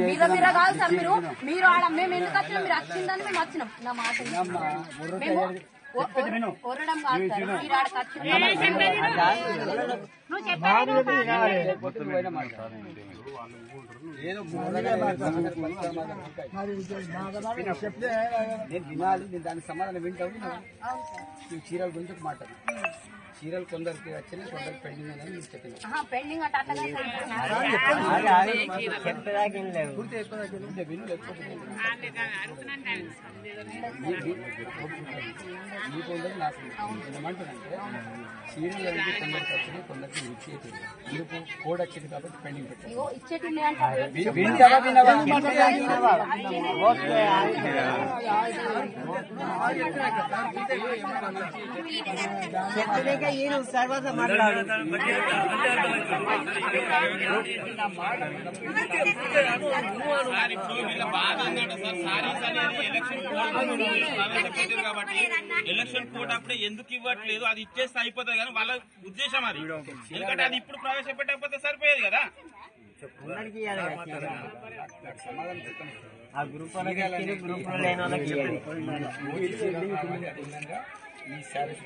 మీద మీద కాదు సార్ మీరు. మీరు ఆడ మేము ఎందుకు వచ్చినాం? మీరు వచ్చిందని మేము వచ్చినాం. నా మాట. మేము కాదు సార్. మీరు ఆడకి వచ్చినాం చెప్తే నేను వినాలి నేను దానికి సమాధానం వింటావు చీరల గురించి ఒక మాట చీరలు కొందరికి వచ్చినాయి కొందరికి పెండింగ్ అని మీరు చెప్పిన పెండింగ్ అంటే అట్లా పూర్తి అయిపోయిందా? ఉంటే విను లేకపోతే విను. మీ- మీ- మీకు ఉండదు నాకు ఉండదు. నేను ఏమంటానంటే చీరలు అనేది కొందరికి వచ్చినాయి కొందరికి విచ్చేది మీకు కోడ్ వచ్చింది కాబట్టి పెండింగ్ పెట్టాను ఇగో ఈయన అంటే మాట్లాడు సార్ అనేది ఎలక్షన్ కోడ్ కాబట్టి ఎలక్షన్ కోడ్ అప్పుడే ఎందుకు ఇవ్వట్లేదు? అది ఇచ్చేస్తే అయిపోతుంది కానీ వాళ్ళ ఉద్దేశం అది. ఎందుకంటే అది ఇప్పుడు ప్రవేశపెట్టకపోతే సరిపోయేది కదా? ఆ గ్రూప్ వాళ్ళకి గ్రూప్ లేని వాళ్ళకి. ఈ శారీస్